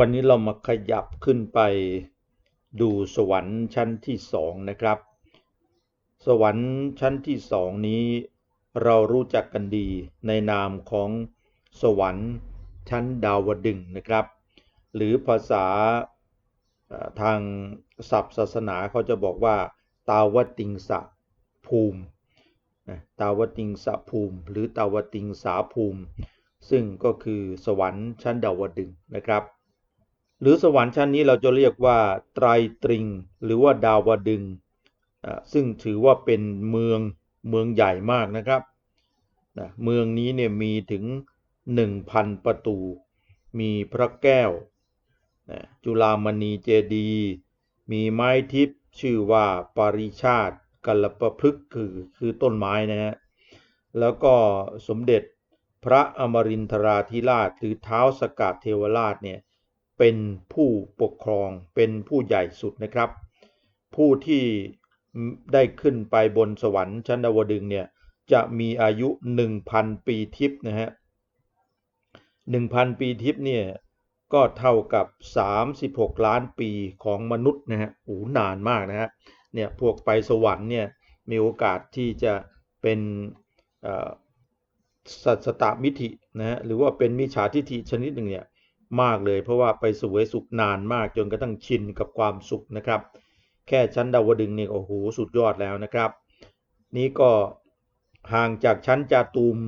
วันนี้เรามาขยับขึ้นไปดูสวรรค์ชั้นที่สองนะครับ สวรรค์ชั้นที่สองนี้ เรารู้จักกันดีในนามของสวรรค์ชั้นดาวดึงนะครับ หรือภาษาทางศัพท์ศาสนาเขาจะบอกว่า ตาวติงสะภูมิตาวติงสะภูมิ หรือตาวติงสาภูมิ ซึ่งก็คือสวรรค์ชั้นดาวดึงนะครับ หรือสวรรค์ชั้นนี้เราจะเรียกว่าไตรตริง หรือว่าดาวดึง ซึ่งถือว่าเป็นเมืองเมืองใหญ่มากนะครับนะเมืองนี้เนี่ยมีถึง 1,000 ประตู มีพระแก้วนะจุฬามณีเจดี มีไม้ทิพย์ชื่อว่าปาริชาติกัลปพฤกษ์คือคือต้นไม้นะฮะ แล้วก็สมเด็จพระอมรินทราธิราชหรือเท้าสกาดเทวราชเนี่ย เป็นผู้ปกครองเป็นผู้ใหญ่สุดนะครับ ผู้ที่ได้ขึ้นไปบนสวรรค์ชั้นดาวดึงเนี่ยจะมีอายุ 1,000 ปีทิพย์นะฮะ1,000 ปีทิพย์เนี่ยก็เท่ากับ 36 ล้านปีของมนุษย์นะฮะโอ้นานมากนะฮะเนี่ยพวกไปสวรรค์เนี่ยมีโอกาสที่จะเป็นสัตสตมิธินะฮะหรือว่าเป็นมิจฉาทิฏฐิชนิดหนึ่งเนี่ย มากเลย เพราะว่าไปสวยสุขนานมากจนกระทั่งชินกับความสุขนะครับ แค่ชั้นดาวดึงเนี่ยโอ้โหสุดยอดแล้วนะครับ นี่ก็ห่างจากชั้นจาตุม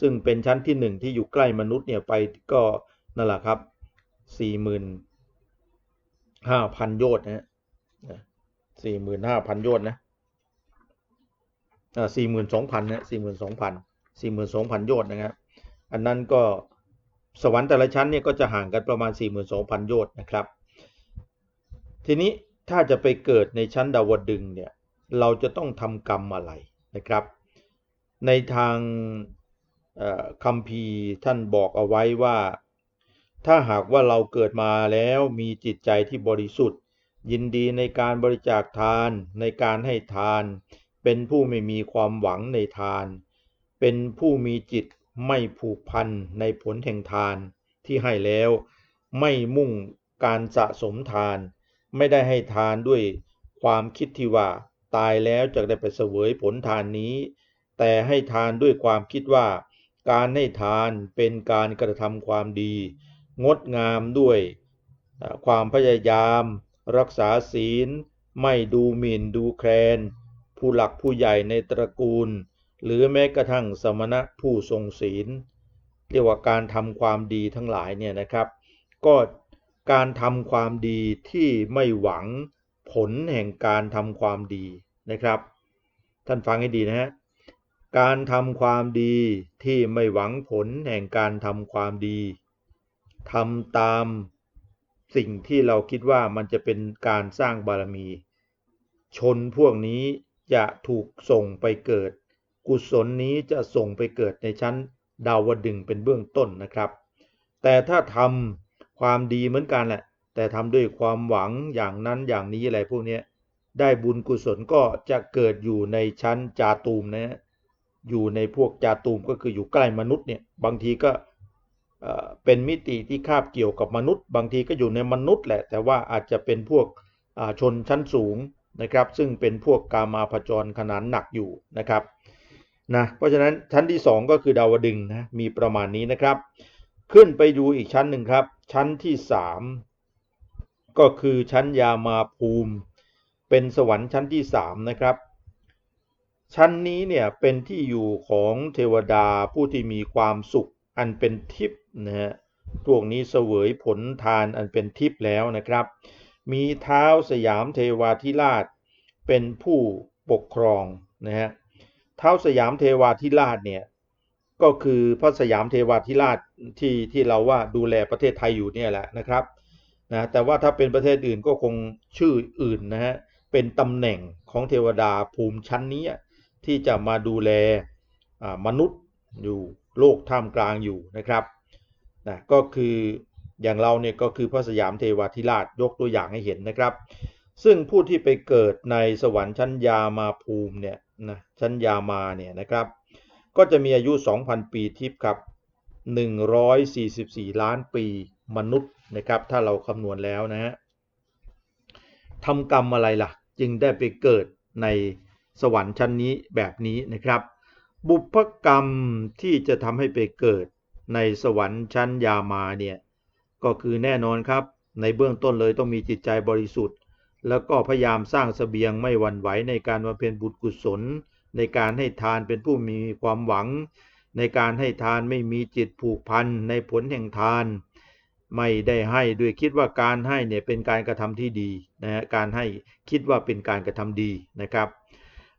ซึ่งเป็นชั้นที่หนึ่งที่อยู่ใกล้มนุษย์เนี่ยไปก็นั่นแหละครับสี่หมื่นห้าพันโยชน์นะสี่หมื่นห้าพันโยชน์นะสี่หมื่นสองพันนะสี่หมื่นสองพันสี่หมื่นสองพันโยชน์นะครับอันนั้นก็ สวรรค์แต่ละชั้นเนี่ยก็จะห่างกันประมาณสี่หมื่นสองพันโยชน์นะครับ ทีนี้ถ้าจะไปเกิดในชั้นดาวดึงเนี่ยเราจะต้องทำกรรมอะไรนะครับ ในทางคัมภีร์ท่านบอกเอาไว้ว่า ถ้าหากว่าเราเกิดมาแล้วมีจิตใจที่บริสุทธิ์ ยินดีในการบริจาคทาน ในการให้ทาน เป็นผู้ไม่มีความหวังในทาน เป็นผู้มีจิต ไม่ผูกพันในผลแห่งทานที่ให้แล้ว ไม่มุ่งการสะสมทาน ไม่ได้ให้ทานด้วยความคิดที่ว่าตายแล้วจะได้ไปเสวยผลทานนี้ แต่ให้ทานด้วยความคิดว่า การให้ทานเป็นการกระทำความดี งดงามด้วยความพยายาม รักษาศีล ไม่ดูหมิ่นดูแคลนผู้หลักผู้ใหญ่ในตระกูล หรือแม้กระทั่งสมณะผู้ทรงศีล เรียกว่าการทำความดีทั้งหลายเนี่ยนะครับ ก็การทำความดีที่ไม่หวังผลแห่งการทำความดีนะครับ ท่านฟังให้ดีนะฮะการทำความดีที่ไม่หวังผลแห่งการทำความดีทำตามสิ่งที่เราคิดว่ามันจะเป็นการสร้างบารมี ชนพวกนี้จะถูกส่งไปเกิด กุศลนี้จะส่งไปเกิดในชั้นดาวดึงเป็นเบื้องต้นนะครับ แต่ถ้าทำความดีเหมือนกันแหละ แต่ทำด้วยความหวังอย่างนั้นอย่างนี้อะไรพวกนี้ได้บุญกุศลก็จะเกิดอยู่ในชั้นจาตูมนะอยู่ในพวกจาตูมก็คืออยู่ใกล้มนุษย์เนี่ยบางทีก็เป็นมิติที่คาบเกี่ยวกับมนุษย์ บางทีก็อยู่ในมนุษย์แหละ แต่ว่าอาจจะเป็นพวกชนชั้นสูงนะครับ ซึ่งเป็นพวกกามาพจรขนาดหนักอยู่นะครับ นะเพราะฉะนั้นชั้นที่สองก็คือดาวดึงนะมีประมาณนี้นะครับ ขึ้นไปดูอีกชั้นหนึ่งครับ ชั้นที่สามก็คือชั้นยามาภูมิ เป็นสวรรค์ชั้นที่สามนะครับ ชั้นนี้เนี่ยเป็นที่อยู่ของเทวดาผู้ที่มีความสุขอันเป็นทิพย์นะฮะพวกนี้เสวยผลทานอันเป็นทิพย์แล้วนะครับ มีเท้าสยามเทวาธิราชเป็นผู้ปกครองนะฮะ เท้าสยามเทวาธิราชเนี่ยก็คือพระสยามเทวาธิราชที่ที่เราว่าดูแลประเทศไทยอยู่เนี่ยแหละนะครับนะแต่ว่าถ้าเป็นประเทศอื่นก็คงชื่ออื่นนะฮะเป็นตำแหน่งของเทวดาภูมิชั้นนี้ที่จะมาดูแลมนุษย์อยู่โลกท่ามกลางอยู่นะครับนะก็คืออย่างเราเนี่ยก็คือพระสยามเทวาธิราชยกตัวอย่างให้เห็นนะครับ ซึ่งผู้ที่ไปเกิดในสวรรค์ชั้นยามาภูมิเนี่ย นะชั้นยามาเนี่ยนะครับ ก็จะมีอายุ 2,000 ปีทิพย์ครับ 144 ล้านปีมนุษย์นะครับ ถ้าเราคำนวณแล้วนะฮะทำกรรมอะไรล่ะ จึงได้ไปเกิดในสวรรค์ชั้นนี้แบบนี้นะครับ บุพกรรมที่จะทำให้ไปเกิดในสวรรค์ชั้นยามาเนี่ยก็คือแน่นอนครับในเบื้องต้นเลยต้องมีจิตใจบริสุทธิ์ แล้วก็พยายามสร้างเสบียงไม่หวั่นไหวในการบำเพ็ญบุญกุศล ในการให้ทานเป็นผู้มีความหวัง ในการให้ทานไม่มีจิตผูกพันในผลแห่งทาน ไม่ได้ให้ด้วยคิดว่าการให้เนี่ยเป็นการกระทำที่ดีนะฮะการให้คิดว่าเป็นการกระทำดีนะครับ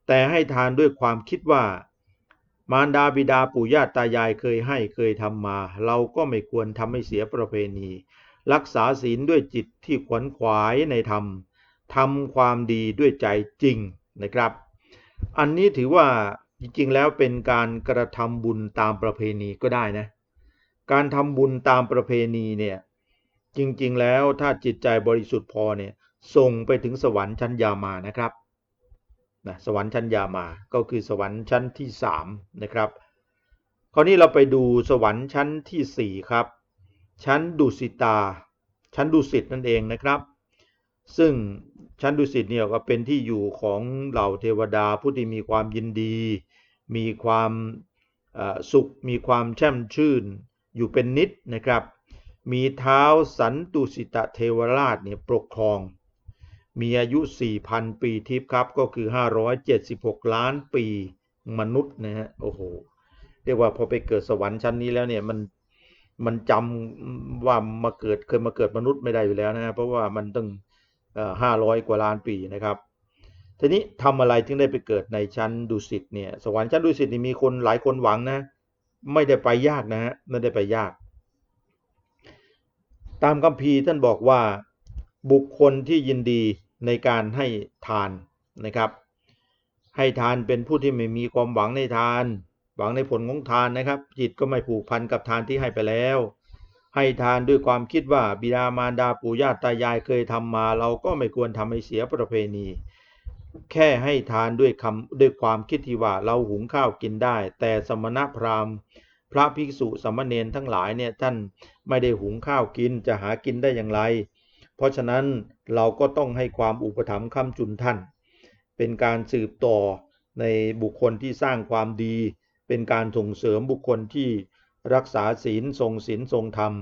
แต่ให้ทานด้วยความคิดว่ามารดาบิดาปู่ย่าตายายเคยให้เคยทำมา เราก็ไม่ควรทำให้เสียประเพณี รักษาศีลด้วยจิตที่ขวนขวายในธรรม ทำความดีด้วยใจจริงนะครับ อันนี้ถือว่าจริงๆแล้วเป็นการกระทำบุญตามประเพณีก็ได้นะ การทำบุญตามประเพณีเนี่ยจริงๆแล้วถ้าจิตใจบริสุทธิ์พอเนี่ยส่งไปถึงสวรรค์ชั้นยามานะครับนะสวรรค์ชั้นยามาก็คือสวรรค์ชั้นที่สามนะครับคราวนี้เราไปดูสวรรค์ชั้นที่สี่ครับ ชั้นดุสิตา ชั้นดุสิตนั่นเองนะครับ ซึ่ง ชั้นดุสิตเนี่ยก็เป็นที่อยู่ของเหล่าเทวดาผู้ที่มีความยินดี มีความสุข มีความแช่มชื่น อยู่เป็นนิดนะครับ มีเท้าสันตุสิตเทวราชเนี่ยปกครอง มีอายุ 4,000 ปีทิพย์ครับก็คือ 576 ล้านปีมนุษย์นะฮะโอ้โหเรียกว่าพอไปเกิดสวรรค์ชั้นนี้แล้วเนี่ยมันมันจำว่ามาเกิดเคยมาเกิดมนุษย์ไม่ได้อยู่แล้วนะฮะเพราะว่ามันต้อง ห้าร้อยกว่าล้านปีนะครับทีนี้ทำอะไรถึงได้ไปเกิดในชั้นดุสิตเนี่ยสวรรค์ชั้นดุสิตนี่มีคนหลายคนหวังนะไม่ได้ไปยากนะฮะไม่ได้ไปยาก ตามคัมภีร์ท่านบอกว่าบุคคลที่ยินดีในการให้ทานนะครับ ให้ทานเป็นผู้ที่ไม่มีความหวังในทาน หวังในผลของทานนะครับ จิตก็ไม่ผูกพันกับทานที่ให้ไปแล้ว ให้ทานด้วยความคิดว่าบิดามารดาปู่ย่าตายายเคยทำมา เราก็ไม่ควรทำให้เสียประเพณี แค่ให้ทานด้วยคำด้วยความคิดที่ว่าเราหุงข้าวกินได้ แต่สมณพราหมณ์ พระภิกษุสามเณรทั้งหลายเนี่ยท่านไม่ได้หุงข้าวกินจะหากินได้อย่างไร เพราะฉะนั้นเราก็ต้องให้ความอุปถัมภ์ค้ำจุนท่าน เป็นการสืบต่อในบุคคลที่สร้างความดี เป็นการส่งเสริมบุคคลที่ รักษาศีลทรงศีลทรงธรรม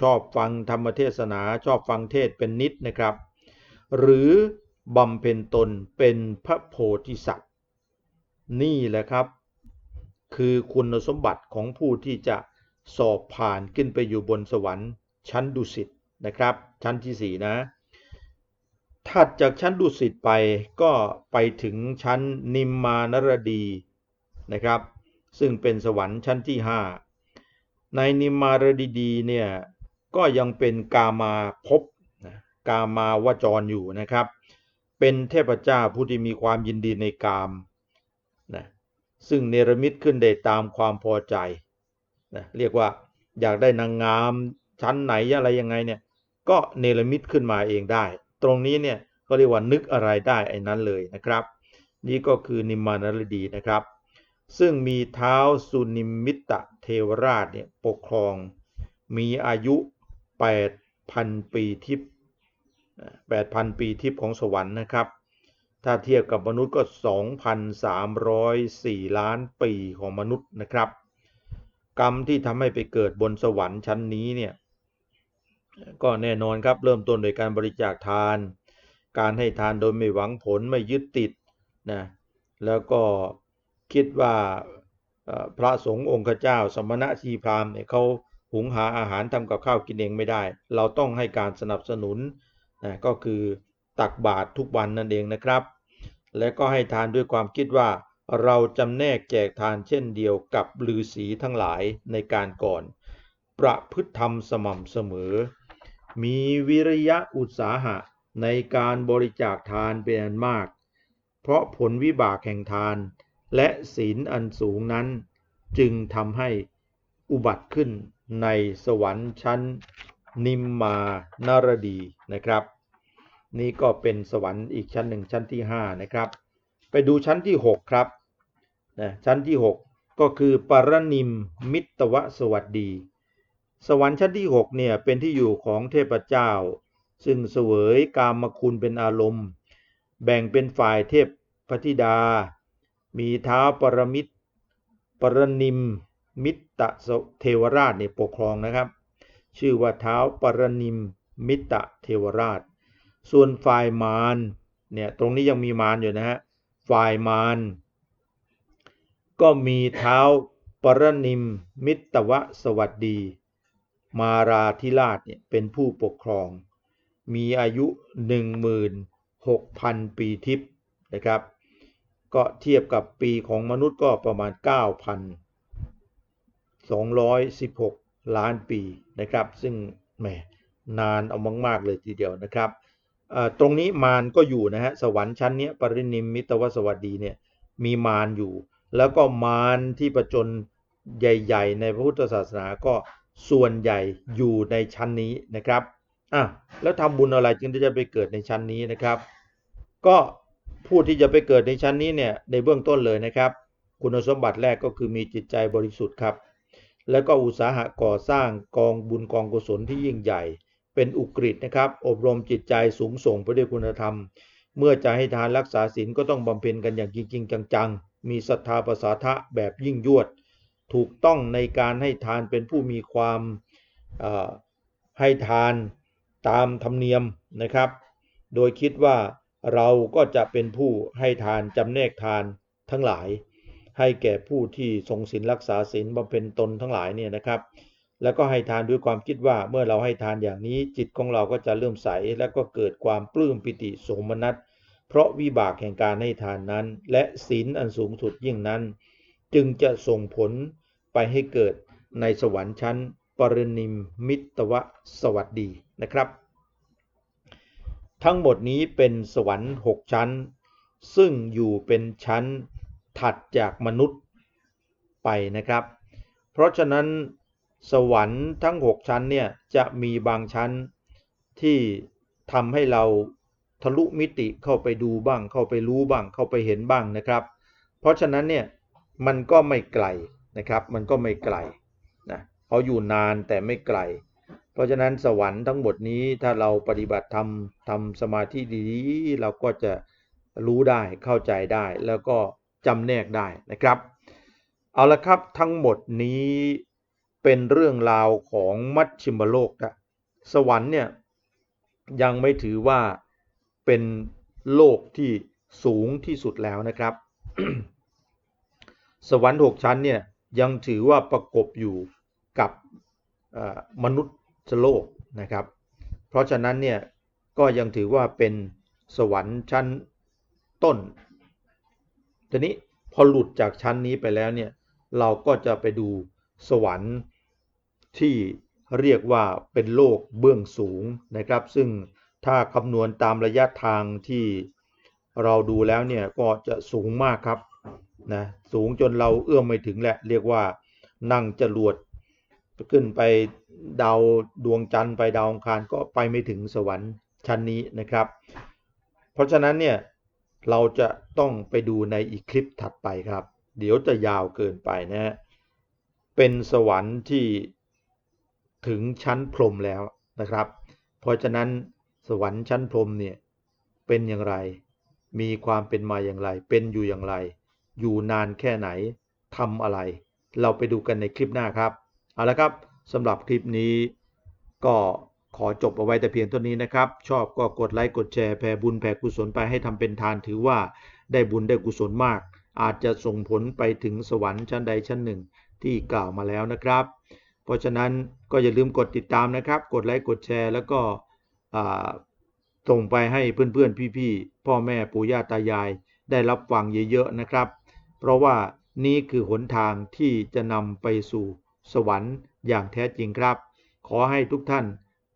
ชอบฟังธรรมเทศนาชอบฟังเทศเป็นนิดนะครับ หรือบำเพ็ญตนเป็นพระโพธิสัตว์ นี่แหละครับ คือคุณสมบัติของผู้ที่จะสอบผ่านขึ้นไปอยู่บนสวรรค์ ชั้นดุสิตนะครับ ชั้นที่สี่นะถัดจากชั้นดุสิตไปก็ไปถึงชั้นนิมมานรดีนะครับ ซึ่งเป็นสวรรค์ชั้นที่ห้า ในนิมมารดีดีเนี่ยก็ยังเป็นกามาภพนะกามาวจรอยู่นะครับ เป็นเทพเจ้าผู้ที่มีความยินดีในกามนะซึ่งเนรมิตขึ้นได้ตามความพอใจนะเรียกว่าอยากได้นางงามชั้นไหนอะไรยังไงเนี่ยก็เนรมิตขึ้นมาเองได้ ตรงนี้เนี่ยก็เรียกว่านึกอะไรได้ไอ้นั้นเลยนะครับ นี่ก็คือนิมมานรดีนะครับ ซึ่งมีเท้าสุนิมมิตะเทวราชเนี่ยปกครอง มีอายุ 8,000 ปีทิพย์8,000 ปีทิพย์ของสวรรค์นะครับ ถ้าเทียบกับมนุษย์ก็ 2,304 ล้านปีของมนุษย์นะครับ กรรมที่ทำให้ไปเกิดบนสวรรค์ชั้นนี้เนี่ยก็แน่นอนครับเริ่มต้นโดยการบริจาคทาน การให้ทานโดยไม่หวังผลไม่ยึดติดนะแล้วก็ คิดว่าพระสงฆ์องค์เจ้า สมณะชีพราหมณ์เนี่ยเขาหุงหาอาหารทำกับข้าวกินเองไม่ได้ เราต้องให้การสนับสนุนนะก็คือตักบาตรทุกวันนั่นเองนะครับ และก็ให้ทานด้วยความคิดว่าเราจำแนกแจกทานเช่นเดียวกับฤาษีทั้งหลายในการก่อน ประพฤติธรรมสม่ำเสมอ มีวิริยะอุตสาหะในการบริจาคทานเป็นอันมาก เพราะผลวิบากแห่งทาน และศีลอันสูงนั้น จึงทำให้อุบัติขึ้นในสวรรค์ชั้นนิมมานารดีนะครับ นี่ก็เป็นสวรรค์อีกชั้นหนึ่งชั้นที่ 5 นะครับ ไปดูชั้นที่ 6 ครับนะชั้นที่ 6 ก็คือปรนิมมิตวสวัสดี สวรรค์ชั้นที่หกเนี่ย เป็นที่อยู่ของเทพเจ้า ซึ่งเสวยกามคุณเป็นอารมณ์ แบ่งเป็นฝ่ายเทพพธิดา มีเท้าปรมิตร ปรนิมมิตตะเทวราชเนี่ยปกครองนะครับ ชื่อว่าเท้าปรนิมมิตตะเทวราช ส่วนฝ่ายมารเนี่ยตรงนี้ยังมีมารอยู่นะฮะฝ่ายมารก็มีเท้าปรนิมมิตตวสวัสดี มาราธิราชเนี่ยเป็นผู้ปกครอง มีอายุ 16,000 ปีทิพย์นะครับ ก็เทียบกับปีของมนุษย์ก็ประมาณ 9,216 ล้านปีนะครับ ซึ่งแหมนานเอามากๆเลยทีเดียวนะครับ ตรงนี้มารก็อยู่นะฮะสวรรค์ชั้นนี้ปรินิมมิตวสวัสดีเนี่ยมีมารอยู่ แล้วก็มารที่ประจนใหญ่ ๆ ในพระพุทธศาสนาก็ส่วนใหญ่อยู่ในชั้นนี้นะครับอะแล้วทำบุญอะไรจึงจะไปเกิดในชั้นนี้นะครับ ก็ ผู้ที่จะไปเกิดในชั้นนี้เนี่ยในเบื้องต้นเลยนะครับ คุณสมบัติแรกก็คือมีจิตใจบริสุทธิ์ครับ แล้วก็อุตสาหะก่อสร้างกองบุญกองกุศลที่ยิ่งใหญ่ เป็นอุกฤษนะครับ อบรมจิตใจสูงส่งไปด้วยคุณธรรม เมื่อจะให้ทานรักษาศีลก็ต้องบำเพ็ญกันอย่างจริงๆจังๆ มีศรัทธาประสาทะแบบยิ่งยวด ถูกต้องในการให้ทานเป็นผู้มีความให้ทานตามธรรมเนียมนะครับ โดยคิดว่า เราก็จะเป็นผู้ให้ทานจำแนกทานทั้งหลาย ให้แก่ผู้ที่ทรงศีลรักษาศีลบำเพ็ญตนทั้งหลายเนี่ยนะครับ แล้วก็ให้ทานด้วยความคิดว่าเมื่อเราให้ทานอย่างนี้จิตของเราก็จะเริ่มใสและก็เกิดความปลื้มปิติสมนัสเพราะวิบากแห่งการให้ทานนั้น และศีลอันสูงสุดยิ่งนั้น จึงจะส่งผลไปให้เกิดในสวรรค์ชั้นปรินิมมิตวสวัสดีนะครับ ทั้งหมดนี้เป็นสวรรค์6ชั้น ซึ่งอยู่เป็นชั้นถัดจากมนุษย์ไปนะครับ เพราะฉะนั้นสวรรค์ทั้ง6ชั้นเนี่ยจะมีบางชั้นที่ทำให้เราทะลุมิติเข้าไปดูบ้าง เข้าไปรู้บ้าง เข้าไปเห็นบ้างนะครับ เพราะฉะนั้นเนี่ยมันก็ไม่ไกลนะครับ มันก็ไม่ไกลนะเขาอยู่นานแต่ไม่ไกล เพราะฉะนั้นสวรรค์ทั้งหมดนี้ถ้าเราปฏิบัติธรรมทำสมาธิดีๆเราก็จะรู้ได้เข้าใจได้ แล้วก็จำแนกได้นะครับ เอาละครับทั้งหมดนี้เป็นเรื่องราวของมัชชิมโลกนะสวรรค์เนี่ยยังไม่ถือว่าเป็นโลกที่สูงที่สุดแล้วนะครับ สวรรค์หกชั้นเนี่ยยังถือว่าประกบอยู่กับมนุษย์ โลกนะครับ เพราะฉะนั้นเนี่ยก็ยังถือว่าเป็นสวรรค์ชั้นต้น ทีนี้พอหลุดจากชั้นนี้ไปแล้วเนี่ยเราก็จะไปดูสวรรค์ที่เรียกว่าเป็นโลกเบื้องสูงนะครับ ซึ่งถ้าคำนวณตามระยะทางที่เราดูแล้วเนี่ยก็จะสูงมากครับนะสูงจนเราเอื้อมไม่ถึงแหละเรียกว่านั่งจรวด ขึ้นไปดาวดวงจันทร์ไปดาวองคารก็ไปไม่ถึงสวรรค์ชั้นนี้นะครับ เพราะฉะนั้นเนี่ยเราจะต้องไปดูในอีกคลิปถัดไปครับ เดี๋ยวจะยาวเกินไปนะ เป็นสวรรค์ที่ถึงชั้นพรมแล้วนะครับ เพราะฉะนั้นสวรรค์ชั้นพรมเนี่ยเป็นอย่างไร มีความเป็นมาอย่างไร เป็นอยู่อย่างไร อยู่นานแค่ไหนทำอะไร เราไปดูกันในคลิปหน้าครับ เอาละครับสำหรับคลิปนี้ก็ขอจบเอาไว้แต่เพียงเท่านี้นะครับ ชอบก็กดไลค์กดแชร์แผ่บุญแผ่กุศลไปให้ทำเป็นทานถือว่าได้บุญได้กุศลมาก อาจจะส่งผลไปถึงสวรรค์ชั้นใดชั้นหนึ่งที่กล่าวมาแล้วนะครับ เพราะฉะนั้นก็อย่าลืมกดติดตามนะครับ กดไลค์กดแชร์แล้วก็ส่งไปให้เพื่อนๆพี่ๆพ่อแม่ปู่ย่าตายาย ได้รับฟังเยอะๆนะครับ เพราะว่านี่คือหนทางที่จะนำไปสู่ สวรรค์อย่างแท้จริงครับ ขอให้ทุกท่าน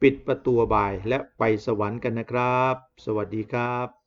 ปิดประตูบายและไปสวรรค์กันนะครับ สวัสดีครับ